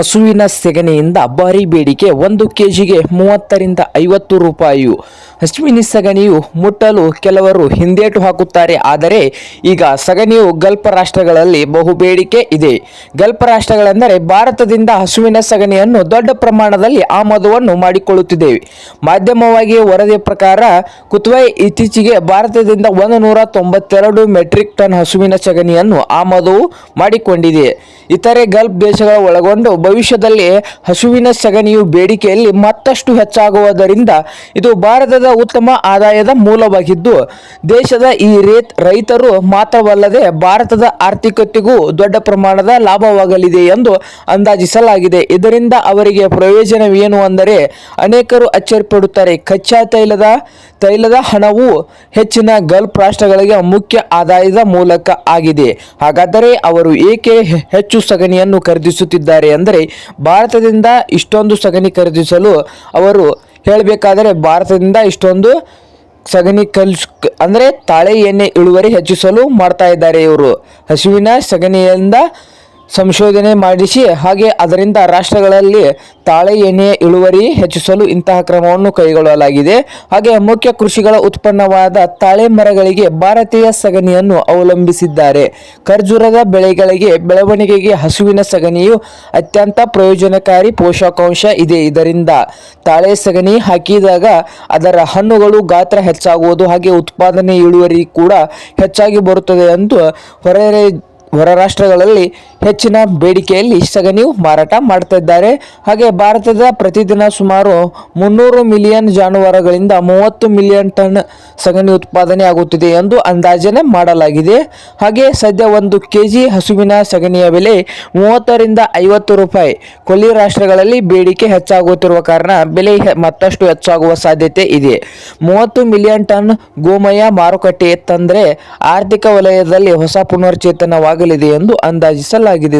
ಹಸುವಿನ ಸೆಗಣಿಯಿಂದ ಭಾರಿ ಬೇಡಿಕೆ ಒಂದು ಕೆಜಿಗೆ ಮೂವತ್ತರಿಂದ ಐವತ್ತು ರೂಪಾಯಿ ಹಸುವಿನ ಸಗಣಿಯು ಮುಟ್ಟಲು ಕೆಲವರು ಹಿಂದೇಟು ಹಾಕುತ್ತಾರೆ, ಆದರೆ ಈಗ ಸಗಣಿಯು ಗಲ್ಫ್ ರಾಷ್ಟ್ರಗಳಲ್ಲಿ ಬಹು ಬೇಡಿಕೆ ಇದೆ. ಗಲ್ಫ್ ರಾಷ್ಟ್ರಗಳೆಂದರೆ ಭಾರತದಿಂದ ಹಸುವಿನ ಸಗಣಿಯನ್ನು ದೊಡ್ಡ ಪ್ರಮಾಣದಲ್ಲಿ ಆಮದುವನ್ನು ಮಾಡಿಕೊಳ್ಳುತ್ತಿದ್ದೇವೆ. ಮಾಧ್ಯಮವಾಗಿ ವರದಿ ಪ್ರಕಾರ, ಕುತ್ವೈ ಇತ್ತೀಚೆಗೆ ಭಾರತದಿಂದ ಒಂದು ನೂರ ತೊಂಬತ್ತೆರಡು ಮೆಟ್ರಿಕ್ ಟನ್ ಹಸುವಿನ ಸಗಣಿಯನ್ನು ಆಮದು ಮಾಡಿಕೊಂಡಿದೆ. ಇತರೆ ಗಲ್ಫ್ ದೇಶಗಳ ಒಳಗೊಂಡು ಭವಿಷ್ಯದಲ್ಲಿ ಹಸುವಿನ ಸಗಣಿಯು ಬೇಡಿಕೆಯಲ್ಲಿ ಮತ್ತಷ್ಟು ಹೆಚ್ಚಾಗುವುದರಿಂದ ಇದು ಭಾರತದ ಉತ್ತಮ ಆದಾಯದ ಮೂಲವಾಗಿದ್ದು, ದೇಶದ ಈ ರೇತ್ ರೈತರು ಮಾತ್ರವಲ್ಲದೆ ಭಾರತದ ಆರ್ಥಿಕತೆಗೂ ದೊಡ್ಡ ಪ್ರಮಾಣದ ಲಾಭವಾಗಲಿದೆ ಎಂದು ಅಂದಾಜಿಸಲಾಗಿದೆ. ಇದರಿಂದ ಅವರಿಗೆ ಪ್ರಯೋಜನವೇನು ಅಂದರೆ ಅನೇಕರು ಅಚ್ಚರಿಪಡುತ್ತಾರೆ. ಕಚ್ಚಾ ತೈಲದ ತೈಲದ ಹಣವು ಹೆಚ್ಚಿನ ಗಲ್ಫ್ ರಾಷ್ಟ್ರಗಳಿಗೆ ಮುಖ್ಯ ಆದಾಯದ ಮೂಲಕ ಆಗಿದೆ. ಹಾಗಾದರೆ ಅವರು ಏಕೆ ಹೆಚ್ಚು ಸಗಣಿಯನ್ನು ಖರೀದಿಸುತ್ತಿದ್ದಾರೆ ಅಂದರೆ ಭಾರತದಿಂದ ಇಷ್ಟೊಂದು ಸಗಣಿ ಖರೀದಿಸಲು ಅವರು ಹೇಳಬೇಕಾದರೆ ಭಾರತದಿಂದ ಇಷ್ಟೊಂದು ಸಗಣಿ ಕಲ್ಸ್ ಅಂದರೆ ತಾಳೆ ಎಣ್ಣೆ ಇಳುವರಿ ಹೆಚ್ಚಿಸಲು ಮಾಡ್ತಾ ಇದ್ದಾರೆ ಇವರು. ಹಸುವಿನ ಸಗಣಿಯಿಂದ ಸಂಶೋಧನೆ ಮಾಡಿಸಿ, ಹಾಗೆ ಅದರಿಂದ ರಾಷ್ಟ್ರಗಳಲ್ಲಿ ತಾಳೆ ಎಣ್ಣೆಯ ಇಳುವರಿ ಹೆಚ್ಚಿಸಲು ಇಂತಹ ಕ್ರಮವನ್ನು ಕೈಗೊಳ್ಳಲಾಗಿದೆ. ಹಾಗೆ ಮುಖ್ಯ ಕೃಷಿಗಳ ಉತ್ಪನ್ನವಾದ ತಾಳೆ ಮರಗಳಿಗೆ ಭಾರತೀಯ ಸಗಣಿಯನ್ನು ಅವಲಂಬಿಸಿದ್ದಾರೆ. ಖರ್ಜೂರದ ಬೆಳೆಗಳಿಗೆ ಬೆಳವಣಿಗೆಗೆ ಹಸುವಿನ ಸಗಣಿಯು ಅತ್ಯಂತ ಪ್ರಯೋಜನಕಾರಿ ಪೋಷಕಾಂಶ ಇದೆ. ಇದರಿಂದ ತಾಳೆ ಸಗಣಿ ಹಾಕಿದಾಗ ಅದರ ಹಣ್ಣುಗಳು ಗಾತ್ರ ಹೆಚ್ಚಾಗುವುದು, ಹಾಗೆ ಉತ್ಪಾದನೆ ಇಳುವರಿ ಕೂಡ ಹೆಚ್ಚಾಗಿ ಬರುತ್ತದೆ ಎಂದು ಹೊರ ಹೊರ ರಾಷ್ಟ್ರಗಳಲ್ಲಿ ಹೆಚ್ಚಿನ ಬೇಡಿಕೆಯಲ್ಲಿ ಸಗಣಿಯು ಮಾರಾಟ ಮಾಡುತ್ತಿದ್ದಾರೆ ಹಾಗೆ ಭಾರತದ ಪ್ರತಿದಿನ ಸುಮಾರು ಮುನ್ನೂರು ಮಿಲಿಯನ್ ಜಾನುವಾರುಗಳಿಂದ ಮೂವತ್ತು ಮಿಲಿಯನ್ ಟನ್ ಸಗಣಿ ಉತ್ಪಾದನೆ ಆಗುತ್ತಿದೆ ಎಂದು ಅಂದಾಜನೆ ಮಾಡಲಾಗಿದೆ. ಹಾಗೆ ಸದ್ಯ ಒಂದು ಕೆ ಜಿ ಹಸುವಿನ ಸಗಣಿಯ ಬೆಲೆ ಮೂವತ್ತರಿಂದ ಐವತ್ತು ರೂಪಾಯಿ. ಕೊಲ್ಲಿ ರಾಷ್ಟ್ರಗಳಲ್ಲಿ ಬೇಡಿಕೆ ಹೆಚ್ಚಾಗುತ್ತಿರುವ ಕಾರಣ ಬೆಲೆ ಮತ್ತಷ್ಟು ಹೆಚ್ಚಾಗುವ ಸಾಧ್ಯತೆ ಇದೆ. ಮೂವತ್ತು ಮಿಲಿಯನ್ ಟನ್ ಗೋಮಯ ಮಾರುಕಟ್ಟೆ ತಂದರೆ ಆರ್ಥಿಕ ವಲಯದಲ್ಲಿ ಹೊಸ ಪುನರ್ಚೇತನವಾಗಲಿದೆ ಎಂದು ಅಂದಾಜಿಸಲಾಗಿದೆ.